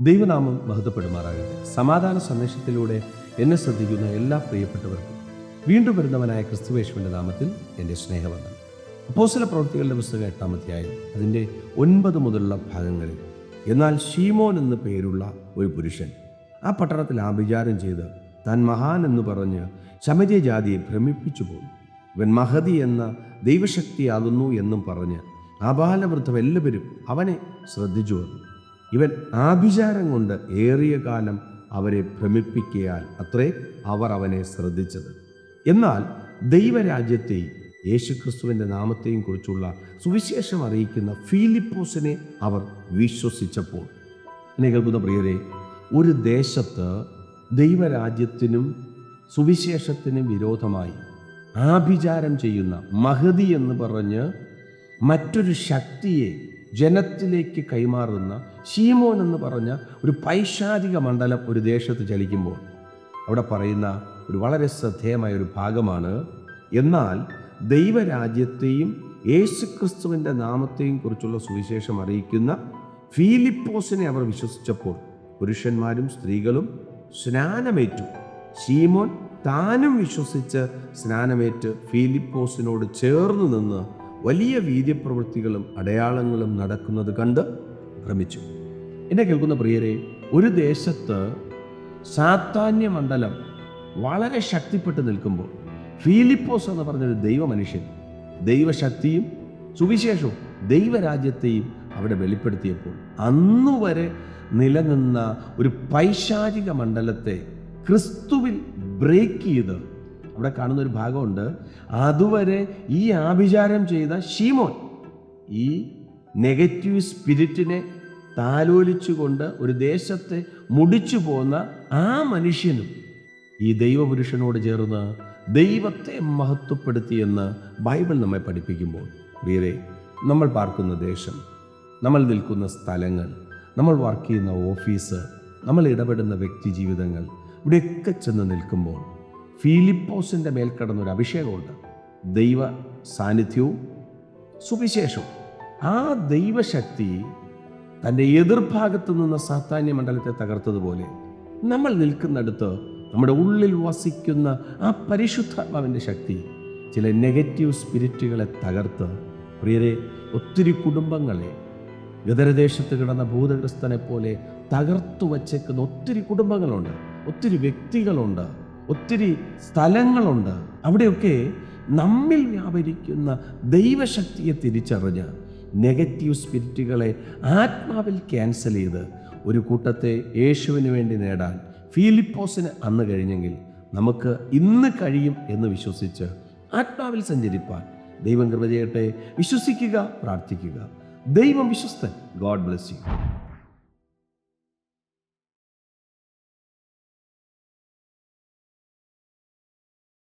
ദൈവനാമം മഹത്വപ്പെടുമാറാകട്ടെ. സമാധാന സന്ദേശത്തിലൂടെ എന്നെ ശ്രദ്ധിക്കുന്ന എല്ലാ പ്രിയപ്പെട്ടവർക്കും വീണ്ടും വരുന്നവനായ ക്രിസ്തുവേശുവിന്റെ നാമത്തിൽ എന്റെ സ്നേഹവന്ദനം. അപ്പോസല പ്രവൃത്തികളുടെ പുസ്തകം അധ്യായം അതിന്റെ ഒൻപത് മുതലുള്ള ഭാഗങ്ങളിൽ എന്നാൽ ഷീമോൻ എന്ന് പേരുള്ള ഒരു പുരുഷൻ ആ പട്ടണത്തിൽ ആഭിചാരം ചെയ്ത് താൻ മഹാൻ എന്ന് പറഞ്ഞ് ശമരിയ ജാതിയെ ഭ്രമിപ്പിച്ചു പോകും ഇവൻ മഹതി എന്ന ദൈവശക്തിയാകുന്നു എന്നും പറഞ്ഞ് ആബാലവൃദ്ധം എല്ലാവരും അവനെ ശ്രദ്ധിച്ചു വന്നു ഇവൻ ആഭിചാരം കൊണ്ട് ഏറിയ കാലം അവരെ ഭ്രമിപ്പിക്കയാൽ അത്രേ അവർ അവനെ ശ്രദ്ധിച്ചത്. എന്നാൽ ദൈവരാജ്യത്തെയും യേശുക്രിസ്തുവിന്റെ നാമത്തെയും കുറിച്ചുള്ള സുവിശേഷം അറിയിക്കുന്ന ഫീലിപ്പോസിനെ അവർ വിശ്വസിച്ചപ്പോൾ എന്നെ കേൾക്കുന്ന പ്രിയരെ ഒരു ദേശത്ത് ദൈവരാജ്യത്തിനും സുവിശേഷത്തിനും വിരോധമായി ആഭിചാരം ചെയ്യുന്ന മഹതി എന്ന് പറഞ്ഞ് മറ്റൊരു ശക്തിയെ ജനത്തിലേക്ക് കൈമാറുന്ന ഷീമോൻ എന്ന് പറഞ്ഞ ഒരു പൈശാചിക മണ്ഡലം ഒരു ദേശത്ത് ചലിക്കുമ്പോൾ അവിടെ പറയുന്ന ഒരു വളരെ ശ്രദ്ധേയമായ ഒരു ഭാഗമാണ് എന്നാൽ ദൈവരാജ്യത്തെയും യേശുക്രിസ്തുവിന്റെ നാമത്തെയും കുറിച്ചുള്ള സുവിശേഷം അറിയിക്കുന്ന ഫീലിപ്പോസിനെ അവർ വിശ്വസിച്ചപ്പോൾ പുരുഷന്മാരും സ്ത്രീകളും സ്നാനമേറ്റു. ഷീമോൻ താനും വിശ്വസിച്ച് സ്നാനമേറ്റ് ഫീലിപ്പോസിനോട് ചേർന്ന് നിന്ന് വലിയ വീര്യപ്രവൃത്തികളും അടയാളങ്ങളും നടക്കുന്നത് കണ്ട് ഭ്രമിച്ചു. എന്നെ കേൾക്കുന്ന പ്രിയരെ ഒരു ദേശത്ത് സാത്താന്യ മണ്ഡലം വളരെ ശക്തിപ്പെട്ട് നിൽക്കുമ്പോൾ ഫീലിപ്പോസ് എന്ന് പറഞ്ഞൊരു ദൈവമനുഷ്യൻ ദൈവശക്തിയും സുവിശേഷവും ദൈവരാജ്യത്തെയും അവിടെ വെളിപ്പെടുത്തിയപ്പോൾ അന്നുവരെ നിലനിന്ന ഒരു പൈശാചിക മണ്ഡലത്തെ ക്രിസ്തുവിൽ ബ്രേക്ക് ചെയ്ത് അവിടെ കാണുന്ന ഒരു ഭാഗമുണ്ട്. അതുവരെ ഈ ആഭിചാരം ചെയ്ത ഷീമോൻ ഈ നെഗറ്റീവ് സ്പിരിറ്റിനെ താലോലിച്ചുകൊണ്ട് ഒരു ദേശത്തെ മുടിച്ചു പോന്ന ആ മനുഷ്യനും ഈ ദൈവപുരുഷനോട് ചേർന്ന് ദൈവത്തെ മഹത്വപ്പെടുത്തിയെന്ന് ബൈബിൾ നമ്മെ പഠിപ്പിക്കുമ്പോൾ. പ്രിയരെ നമ്മൾ പാർക്കുന്ന ദേശം നമ്മൾ നിൽക്കുന്ന സ്ഥലങ്ങൾ നമ്മൾ വർക്ക് ചെയ്യുന്ന ഓഫീസ് നമ്മൾ ഇടപെടുന്ന വ്യക്തി ജീവിതങ്ങൾ ഇവിടെയൊക്കെ ചെന്ന് നിൽക്കുമ്പോൾ ഫീലിപ്പോസിന്റെ മേൽ കിടന്നൊരു അഭിഷേകമുണ്ട്. ദൈവ സാന്നിധ്യവും സുവിശേഷവും. ആ ദൈവശക്തി തന്റെ എതിർഭാഗത്ത് നിന്ന് സാത്താന്യ മണ്ഡലത്തെ തകർത്തതുപോലെ നമ്മൾ നിൽക്കുന്നിടത്ത് നമ്മുടെ ഉള്ളിൽ വസിക്കുന്ന ആ പരിശുദ്ധാത്മാവിന്റെ ശക്തി ചില നെഗറ്റീവ് സ്പിരിറ്റുകളെ തകർത്ത് പ്രിയരെ ഒത്തിരി കുടുംബങ്ങളെ ഗതരദേശത്ത് കിടന്ന ഭൂതഗ്രസ്തനെ പോലെ തകർത്തു വച്ചേക്കുന്ന ഒത്തിരി കുടുംബങ്ങളുണ്ട് ഒത്തിരി വ്യക്തികളുണ്ട്. ഒത്തിരി സ്ഥലങ്ങളുണ്ട്. അവിടെയൊക്കെ നമ്മിൽ വ്യാപരിക്കുന്ന ദൈവശക്തിയെ തിരിച്ചറിഞ്ഞ് നെഗറ്റീവ് സ്പിരിറ്റുകളെ ആത്മാവിൽ ക്യാൻസൽ ചെയ്ത് ഒരു കൂട്ടത്തെ യേശുവിന് വേണ്ടി നേടാൻ ഫീലിപ്പോസിന് അന്ന് കഴിഞ്ഞെങ്കിൽ നമുക്ക് ഇന്ന് കഴിയും എന്ന് വിശ്വസിച്ച് ആത്മാവിൽ സഞ്ചരിപ്പാൻ ദൈവം കൃപ ചെയ്യട്ടെ. വിശ്വസിക്കുക പ്രാർത്ഥിക്കുക. ദൈവം വിശ്വസ്തൻ. God bless you.